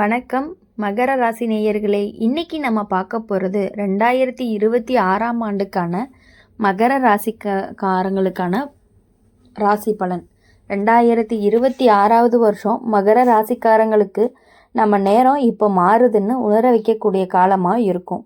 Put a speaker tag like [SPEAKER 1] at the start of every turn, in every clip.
[SPEAKER 1] வணக்கம் மகர ராசி நேயர்களே. இன்னைக்கு நம்ம பார்க்க போகிறது ரெண்டாயிரத்தி இருபத்தி ஆறாம் ஆண்டுக்கான மகர ராசிக்காரங்களுக்கான ராசி பலன். ரெண்டாயிரத்தி இருபத்தி ஆறாவது வருஷம் மகர ராசிக்காரங்களுக்கு நம்ம நேரம் இப்போ மாறுதுன்னு உணர வைக்கக்கூடிய காலமாக இருக்கும்.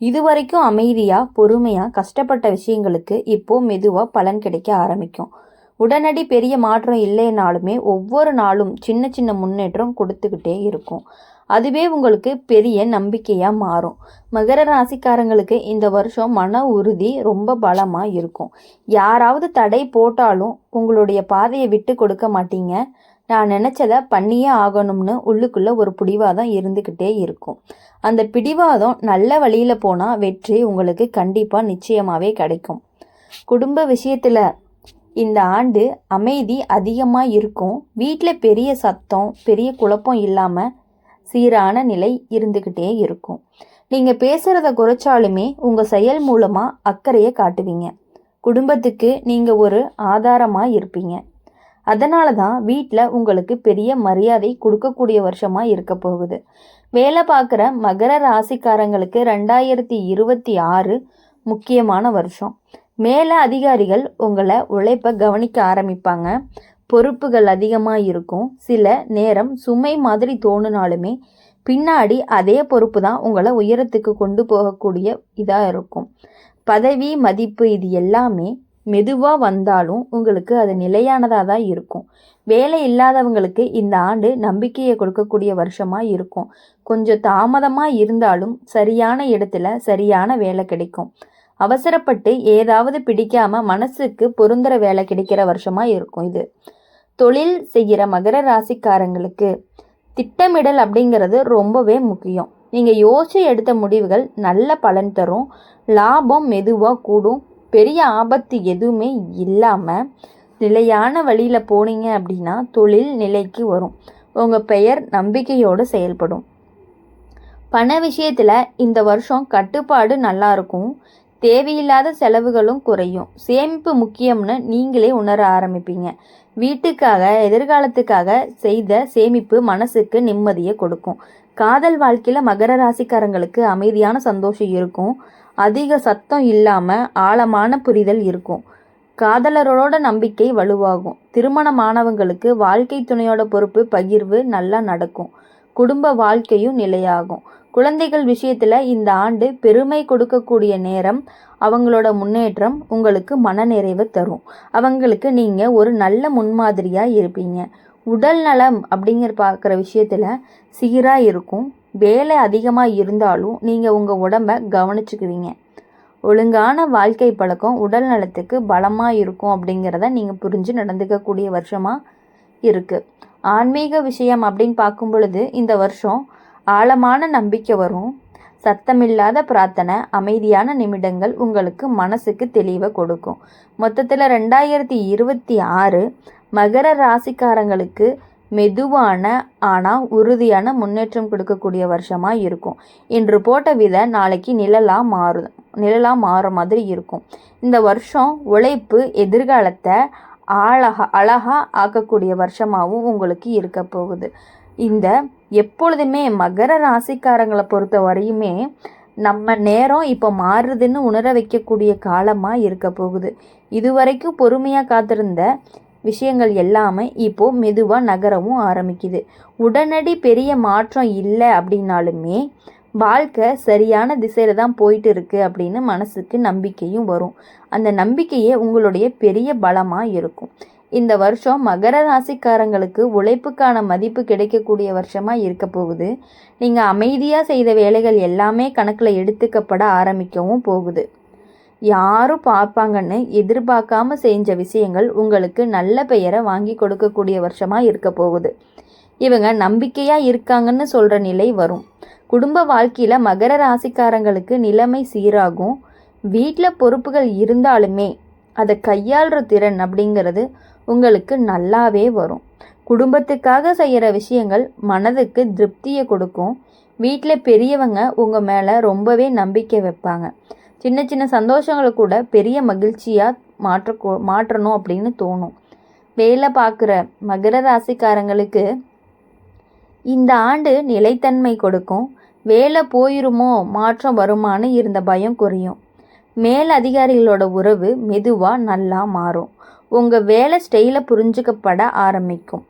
[SPEAKER 1] இது வரைக்கும் அமைதியாக பொறுமையாக கஷ்டப்பட்ட விஷயங்களுக்கு இப்போ மெதுவாக பலன் கிடைக்க ஆரம்பிக்கும். உடனடி பெரிய மாற்றம் இல்லைனாலுமே ஒவ்வொரு நாளும் சின்ன சின்ன முன்னேற்றம் கொடுத்துக்கிட்டே இருக்கும். அதுவே உங்களுக்கு பெரிய நம்பிக்கையாக மாறும். மகர ராசிக்காரங்களுக்கு இந்த வருஷம் மன உறுதி ரொம்ப பலமாக இருக்கும். யாராவது தடை போட்டாலும் உங்களுடைய பாதையை விட்டு கொடுக்க மாட்டீங்க. நான் நினச்சதை பண்ணியே ஆகணும்னு உள்ளுக்குள்ளே ஒரு பிடிவாதம் இருந்துக்கிட்டே இருக்கும். அந்த பிடிவாதம் நல்ல வழியில் போனால் வெற்றி உங்களுக்கு கண்டிப்பாக நிச்சயமாகவே கிடைக்கும். குடும்ப விஷயத்தில் இந்த ஆண்டு அமைதி அதிகமாக இருக்கும் வீட்டில் பெரிய சத்தம் பெரிய குழப்பம் இல்லாமல் சீரான நிலை இருந்துக்கிட்டே இருக்கும். நீங்கள் பேசுகிறத குறைச்சாலுமே உங்கள் செயல் மூலமாக அக்கறையை காட்டுவீங்க. குடும்பத்துக்கு நீங்கள் ஒரு ஆதாரமாக இருப்பீங்க. அதனால தான் வீட்டில் உங்களுக்கு பெரிய மரியாதை கொடுக்கக்கூடிய வருஷமாக இருக்க போகுது. வேலை பார்க்குற மகர ராசிக்காரங்களுக்கு ரெண்டாயிரத்தி இருபத்தி ஆறு முக்கியமான வருஷம். மேலே அதிகாரிகள் உங்களை உழைப்பை கவனிக்க ஆரம்பிப்பாங்க. பொறுப்புகள் அதிகமாக இருக்கும். சில நேரம் சுமை மாதிரி தோணுனாலுமே பின்னாடி அதே பொறுப்பு தான் உங்களை உயரத்துக்கு கொண்டு போகக்கூடிய இதாக இருக்கும். பதவி மதிப்பு இது எல்லாமே மெதுவாக வந்தாலும் உங்களுக்கு அது நிலையானதாக தான் இருக்கும். வேலை இல்லாதவங்களுக்கு இந்த ஆண்டு நம்பிக்கையை கொடுக்கக்கூடிய வருஷமாக இருக்கும். கொஞ்சம் தாமதமாக இருந்தாலும் சரியான இடத்துல சரியான வேலை கிடைக்கும். அவசரப்பட்டு ஏதாவது பிடிக்காம மனசுக்கு பொருந்துற வேலை கிடைக்கிற வருஷமாக இருக்கும் இது. தொழில் செய்கிற மகர ராசிக்காரங்களுக்கு திட்டமிடல் அப்படிங்கிறது ரொம்பவே முக்கியம். நீங்கள் யோசிச்சு எடுத்த முடிவுகள் நல்ல பலன் தரும். லாபம் மெதுவாக கூடும். பெரிய ஆபத்து எதுவுமே இல்லாமல் நிலையான வழியில் போனீங்க அப்படின்னா தொழில் நிலைக்கு வரும். உங்கள் பெயர் நம்பிக்கையோடு செயல்படும். பண விஷயத்தில் இந்த வருஷம் கட்டுப்பாடு நல்லா இருக்கும். தேவையில்லாத செலவுகளும் குறையும். சேமிப்பு முக்கியம்னு நீங்களே உணர ஆரம்பிப்பீங்க. வீட்டுக்காக எதிர்காலத்துக்காக செய்த சேமிப்பு மனசுக்கு நிம்மதியை கொடுக்கும். காதல் வாழ்க்கையில் மகர ராசிக்காரங்களுக்கு அமைதியான சந்தோஷம் இருக்கும். அதிக சத்தம் இல்லாமல் ஆழமான புரிதல் இருக்கும். காதலரோட நம்பிக்கை வலுவாகும். திருமணமானவங்களுக்கு வாழ்க்கை துணையோட பொறுப்பு பகிர்வு நல்லா நடக்கும். குடும்ப வாழ்க்கையும் நிலையாகும். குழந்தைகள் விஷயத்தில் இந்த ஆண்டு பெருமை கொடுக்கக்கூடிய நேரம் அவங்களோட முன்னேற்றம் உங்களுக்கு மனநிறைவு தரும். அவங்களுக்கு நீங்கள் ஒரு நல்ல முன்மாதிரியாக இருப்பீங்க. உடல் நலம் அப்படிங்கிற பார்க்குற விஷயத்தில் சீராக இருக்கும். வேலை அதிகமாக இருந்தாலும் நீங்கள் உங்கள் உடம்பை கவனிச்சுக்குவீங்க. ஒழுங்கான வாழ்க்கை பழக்கம் உடல் நலத்துக்கு பலமாக இருக்கும் அப்படிங்கிறத நீங்கள் புரிஞ்சு நடந்துக்கக்கூடிய வருஷமாக இருக்குது ஆன்மீக விஷயம் அப்படின்னு பார்க்கும் பொழுது இந்த வருஷம் ஆழமான நம்பிக்கை வரும். சத்தமில்லாத பிரார்த்தனை அமைதியான நிமிடங்கள் உங்களுக்கு மனசுக்கு தெளிவை கொடுக்கும். மொத்தத்தில் ரெண்டாயிரத்தி இருபத்தி ஆறு மகர ராசிக்காரங்களுக்கு மெதுவான ஆனால் உறுதியான முன்னேற்றம் கொடுக்கக்கூடிய வருஷமாக இருக்கும். இன்று போட்ட விதை நாளைக்கு நிழலாக மாறும் நிழலாக மாற மாதிரி இருக்கும். இந்த வருஷம் உழைப்பு எதிர்காலத்தை அழகா அழகாக ஆக்கக்கூடிய வருஷமாகவும் உங்களுக்கு இருக்க போகுது. இந்த எப்பொழுதுமே மகர ராசிக்காரங்களை பொறுத்த வரையுமே நம்ம நேரம் இப்போ மாறுதுன்னு உணர வைக்கக்கூடிய காலமாக இருக்க போகுது. இதுவரைக்கும் பொறுமையாக காத்திருந்த விஷயங்கள் எல்லாமே இப்போது மெதுவாக நகரவும் ஆரம்பிக்குது. உடனடி பெரிய மாற்றம் இல்லை அப்படின்னாலுமே வாழ்க்கை சரியான திசையில் தான் போயிட்டு இருக்கு அப்படின்னு மனசுக்கு நம்பிக்கையும் வரும். அந்த நம்பிக்கையே உங்களுடைய பெரிய பலமாக இருக்கும். இந்த வருஷம் மகர ராசிக்காரங்களுக்கு உழைப்புக்கான மதிப்பு கிடைக்கக்கூடிய வருஷமாக இருக்க போகுது. நீங்கள் அமைதியாக செய்த வேலைகள் எல்லாமே கணக்கில் எடுத்துக்கப்பட ஆரம்பிக்கவும் போகுது. யாரும் பார்ப்பாங்கன்னு எதிர்பார்க்காம செஞ்ச விஷயங்கள் உங்களுக்கு நல்ல பெயரை வாங்கி கொடுக்கக்கூடிய வருஷமாக இருக்க போகுது. இவங்க நம்பிக்கையாக இருக்காங்கன்னு சொல்கிற நிலை வரும். குடும்ப வாழ்க்கையில் மகர ராசிக்காரங்களுக்கு நிலைமை சீராகும். வீட்டில் பொறுப்புகள் இருந்தாலுமே அதை கையாளுற திறன் அப்படிங்கிறது உங்களுக்கு நல்லாவே வரும். குடும்பத்துக்காக செய்கிற விஷயங்கள் மனதுக்கு திருப்தியை கொடுக்கும். வீட்டில் பெரியவங்க உங்கள் மேலே ரொம்பவே நம்பிக்கை வைப்பாங்க. சின்ன சின்ன சந்தோஷங்களை கூட பெரிய மகிழ்ச்சியாக மாற்ற மாற்றணும் அப்படின்னு தோணும். வேலை பார்க்குற மகர ராசிக்காரங்களுக்கு இந்த ஆண்டு நிலைத்தன்மை கொடுக்கும். வேலை போயிருமோ மாற்றம் வருமான்னு இருந்த பயம் குறையும். மேல் அதிகாரிகளோட உறவு மெதுவாக நல்லா மாறும். உங்கள் வேலை ஸ்டைலை புரிஞ்சுக்கப்பட ஆரம்பிக்கும்.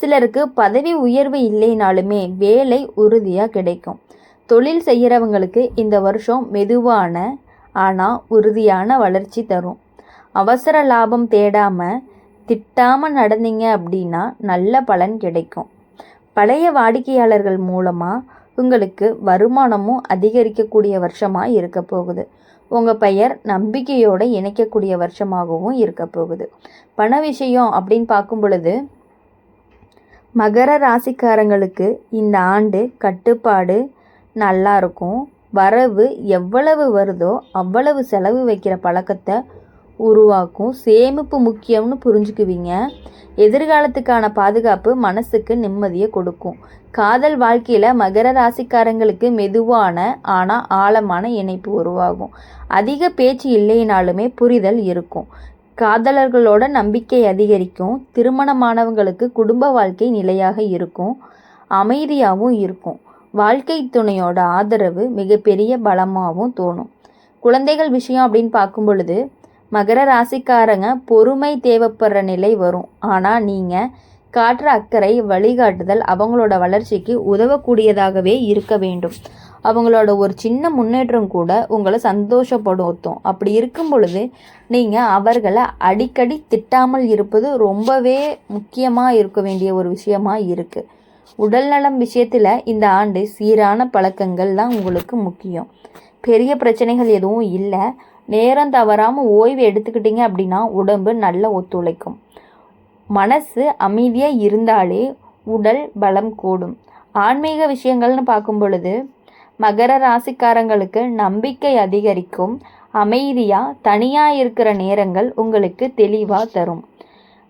[SPEAKER 1] சிலருக்கு பதவி உயர்வு இல்லைனாலுமே வேலை உறுதியாக கிடைக்கும். தொழில் செய்கிறவங்களுக்கு இந்த வருஷம் மெதுவான ஆனால் உறுதியான வளர்ச்சி தரும். அவசர லாபம் தேடாமல் திட்டாமல் நடந்தீங்க அப்படின்னா நல்ல பலன் கிடைக்கும். பழைய வாடிக்கையாளர்கள் மூலமாக உங்களுக்கு வருமானமும் அதிகரிக்கக்கூடிய வருஷமாக இருக்க போகுது. உங்கள் பெயர் நம்பிக்கையோடு இணைக்கக்கூடிய வருஷமாகவும் இருக்க போகுது. பண விஷயம் அப்படின்னு பார்க்கும் பொழுது மகர ராசிக்காரங்களுக்கு இந்த ஆண்டு கட்டுப்பாடு நல்லா இருக்கும். வரவு எவ்வளவு வருதோ அவ்வளவு செலவு வைக்கிற பழக்கத்தை உருவாக்கும். சேமிப்பு முக்கியம்னு புரிஞ்சுக்குவீங்க. எதிர்காலத்துக்கான பாதுகாப்பு மனசுக்கு நிம்மதியை கொடுக்கும். காதல் வாழ்க்கையில் மகர ராசிக்காரங்களுக்கு மெதுவான ஆனால் ஆழமான இணைப்பு உருவாகும். அதிக பேச்சு இல்லைனாலுமே புரிதல் இருக்கும். காதலர்களோட நம்பிக்கை அதிகரிக்கும். திருமணமானவங்களுக்கு குடும்ப வாழ்க்கை நிலையாக இருக்கும். அமைதியாகவும் இருக்கும். வாழ்க்கை துணையோட ஆதரவு மிகப்பெரிய பலமாகவும் தோணும். குழந்தைகள் விஷயம் அப்படின்னு பார்க்கும் பொழுது மகர ராசிக்காரங்க பொறுமை தேவைப்படுற நிலை வரும். ஆனால் நீங்கள் காட்டுற அக்கறை வழிகாட்டுதல் அவங்களோட வளர்ச்சிக்கு உதவக்கூடியதாகவே இருக்க வேண்டும். அவங்களோட ஒரு சின்ன முன்னேற்றம் கூட உங்களை சந்தோஷப்படுத்தும். அப்படி இருக்கும் பொழுது நீங்கள் அவர்களை அடிக்கடி திட்டாமல் இருப்பது ரொம்பவே முக்கியமாக இருக்க வேண்டிய ஒரு விஷயமா இருக்குது உடல்நலம் விஷயத்தில் இந்த ஆண்டு சீரான பழக்கங்கள் தான் உங்களுக்கு முக்கியம். பெரிய பிரச்சனைகள் எதுவும் இல்லை. நேரம் தவறாமல் ஓய்வு எடுத்துக்கிட்டிங்க அப்படின்னா உடம்பு நல்ல ஒத்துழைக்கும். மனசு அமைதியாக இருந்தாலே உடல் பலம் கூடும். ஆன்மீக விஷயங்கள்னு பார்க்கும் பொழுது மகர ராசிக்காரங்களுக்கு நம்பிக்கை அதிகரிக்கும். அமைதியாக தனியாக இருக்கிற நேரங்கள் உங்களுக்கு தெளிவாக தரும்.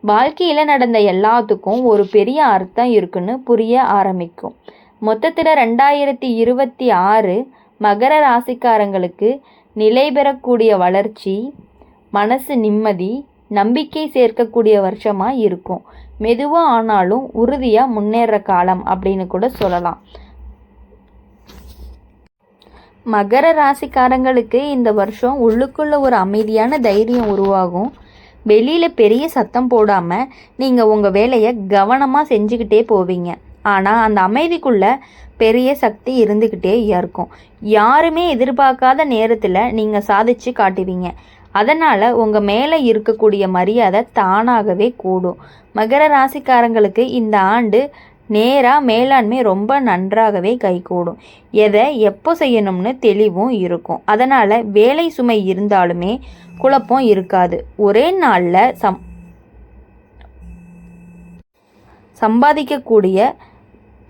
[SPEAKER 1] வாழ்க்கையில் நடந்த எல்லாத்துக்கும் ஒரு பெரிய அர்த்தம் இருக்குன்னு புரிய ஆரம்பிக்கும். மொத்தத்தில் ரெண்டாயிரத்தி இருபத்தி ஆறு மகர ராசிக்காரங்களுக்கு நிலை பெறக்கூடிய வளர்ச்சி மனசு நிம்மதி நம்பிக்கை சேர்க்கக்கூடிய வருஷமாக இருக்கும். மெதுவாக ஆனாலும் உறுதியாக முன்னேற காலம் அப்படின்னு கூட சொல்லலாம். மகர ராசிக்காரங்களுக்கு இந்த வருஷம் உள்ளுக்குள்ள ஒரு அமைதியான தைரியம் உருவாகும். வெளியில் பெரிய சத்தம் போடாமல் நீங்கள் உங்கள் வேலையை கவனமாக செஞ்சுக்கிட்டே போவீங்க. ஆனால் அந்த அமைதிக்குள்ளே பெரிய சக்தி இருந்துக்கிட்டே இருக்கும். யாருமே எதிர்பார்க்காத நேரத்தில் நீங்கள் சாதிச்சு காட்டுவீங்க. அதனால் உங்கள் மேலே இருக்கக்கூடிய மரியாதை தானாகவே கூடும். மகர ராசிக்காரங்களுக்கு இந்த ஆண்டு நேராக மேலாண்மை ரொம்ப நன்றாகவே கைகூடும் எதை எப்போ செய்யணும்னு தெளிவும் இருக்கும். அதனால் வேலை சுமை இருந்தாலுமே குழப்பம் இருக்காது. ஒரே நாளில் சம் சம்பாதிக்கக்கூடிய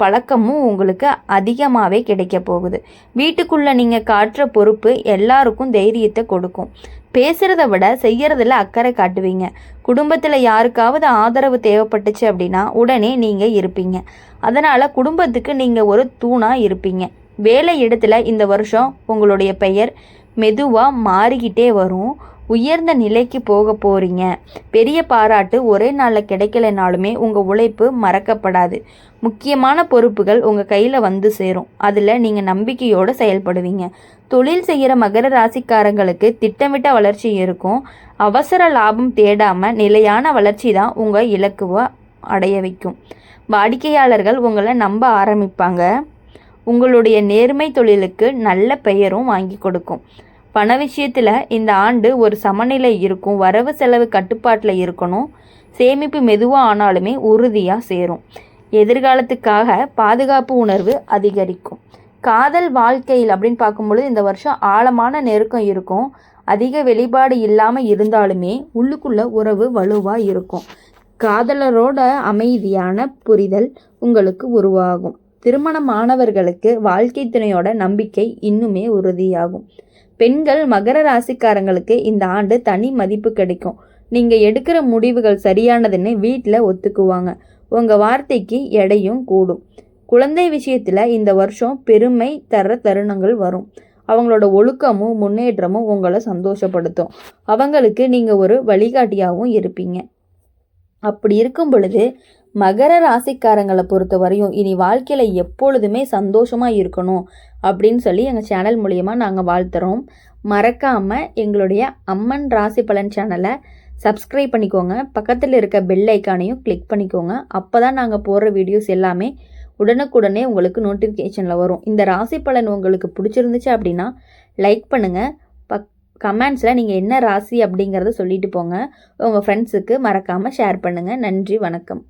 [SPEAKER 1] பழக்கமும் உங்களுக்கு அதிகமாகவே கிடைக்க போகுது. வீட்டுக்குள்ளே நீங்கள் காட்டுற பொறுப்பு எல்லாருக்கும் தைரியத்தை கொடுக்கும். பேசுகிறத விட செய்கிறதுல அக்கறை காட்டுவீங்க. குடும்பத்தில் யாருக்காவது ஆதரவு தேவைப்பட்டுச்சு அப்படின்னா உடனே நீங்கள் இருப்பீங்க. அதனால் குடும்பத்துக்கு நீங்கள் ஒரு தூணாக இருப்பீங்க. வேலை இடத்துல இந்த வருஷம் உங்களுடைய பெயர் மெதுவாக மாறிக்கிட்டே வரும். உயர்ந்த நிலைக்கு போக போகிறீங்க பெரிய பாராட்டு ஒரே நாளில் கிடைக்கலனாலுமே உங்கள் உழைப்பு மறக்கப்படாது. முக்கியமான பொறுப்புகள் உங்கள் கையில் வந்து சேரும். அதில் நீங்கள் நம்பிக்கையோடு செயல்படுவீங்க. தொழில் செய்கிற மகர ராசிக்காரங்களுக்கு திட்டமிட்ட வளர்ச்சி இருக்கும். அவசர லாபம் தேடாமல் நிலையான வளர்ச்சி தான் உங்கள் இலக்குவை அடைய வைக்கும். வாடிக்கையாளர்கள் உங்களை நம்ப ஆரம்பிப்பாங்க. உங்களுடைய நேர்மை தொழிலுக்கு நல்ல பெயரும் வாங்கி கொடுக்கும். பண விஷயத்தில் இந்த ஆண்டு ஒரு சமநிலை இருக்கும் வரவு செலவு கட்டுப்பாட்டில் இருக்கணும் சேமிப்பு மெதுவாக ஆனாலுமே உறுதியாக சேரும். எதிர்காலத்துக்காக பாதுகாப்பு உணர்வு அதிகரிக்கும். காதல் வாழ்க்கையில் அப்படின்னு பார்க்கும்பொழுது இந்த வருஷம் ஆழமான நெருக்கம் இருக்கும். அதிக வெளிப்பாடு இல்லாமல் இருந்தாலுமே உள்ளுக்குள்ள உறவு வலுவாக இருக்கும். காதலரோட அமைதியான புரிதல் உங்களுக்கு உருவாகும். திருமணமானவர்களுக்கு வாழ்க்கை துணையோட நம்பிக்கை இன்னுமே உறுதியாகும். பெண்கள் மகர ராசிக்காரங்களுக்கு இந்த ஆண்டு தனி மதிப்பு கிடைக்கும். நீங்கள் எடுக்கிற முடிவுகள் சரியானதுன்னு வீட்டில் ஒத்துக்குவாங்க. உங்கள் வார்த்தைக்கு எடையும் கூடும். குழந்தை விஷயத்தில் இந்த வருஷம் பெருமை தர தருணங்கள் வரும். அவங்களோட ஒழுக்கமும் முன்னேற்றமும் உங்களை சந்தோஷப்படுத்தும். அவங்களுக்கு நீங்கள் ஒரு வழிகாட்டியாகவும் இருப்பீங்க. அப்படி இருக்கும் பொழுது மகர ராசிக்காரங்களை பொறுத்த வரையும் இனி வாழ்க்கையில் எப்பொழுதுமே சந்தோஷமாக இருக்கணும் அப்படின்னு சொல்லி எங்கள் சேனல் மூலியமாக நாங்கள் வாழ்த்துறோம். மறக்காமல் எங்களுடைய அம்மன் ராசி பலன் சேனலை சப்ஸ்கிரைப் பண்ணிக்கோங்க. பக்கத்தில் இருக்க பெல் ஐக்கானையும் கிளிக் பண்ணிக்கோங்க. அப்போ தான் நாங்கள் போடுற வீடியோஸ் எல்லாமே உடனுக்குடனே உங்களுக்கு நோட்டிஃபிகேஷனில் வரும். இந்த ராசி பலன் உங்களுக்கு பிடிச்சிருந்துச்சு அப்படின்னா லைக் பண்ணுங்கள் பக் கமெண்ட்ஸில் நீங்கள் என்ன ராசி அப்படிங்கிறத சொல்லிட்டு போங்க. உங்கள் ஃப்ரெண்ட்ஸுக்கு மறக்காமல் ஷேர் பண்ணுங்கள் நன்றி வணக்கம்.